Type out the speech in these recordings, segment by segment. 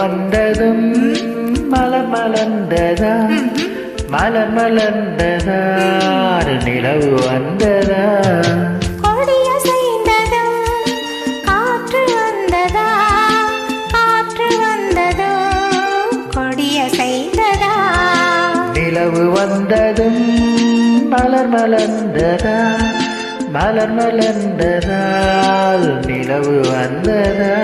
வந்ததும் மலர் மலர்ந்ததா மலர் மலர்ந்ததா நிலவு வந்ததா? நிலவு வந்ததும் மலர் மலர்ந்ததா மலர் மலர்ந்ததால் நிலவு வந்ததா?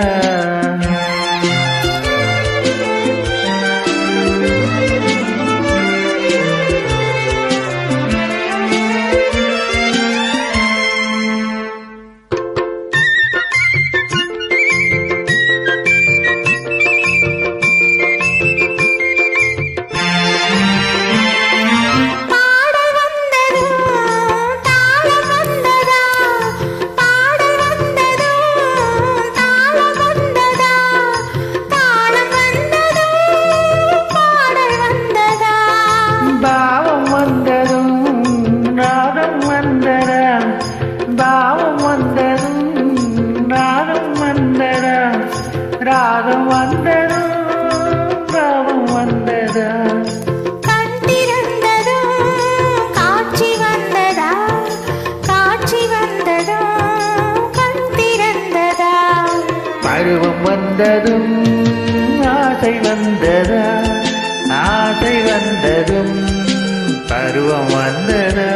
ராகம் வந்ததா? ராகம் வந்ததா? கண்திறந்ததா காட்சி வந்ததா? காட்சி வந்ததா? கண்திறந்ததா பருவம் வந்ததும் ஆசை வந்ததா? ஆசை வந்ததும் பருவம் வந்ததா?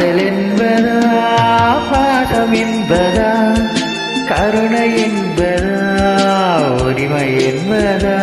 காதல் என்பதா பாசம் என்பதா கருணை என்பதா உரிமை என்பதா.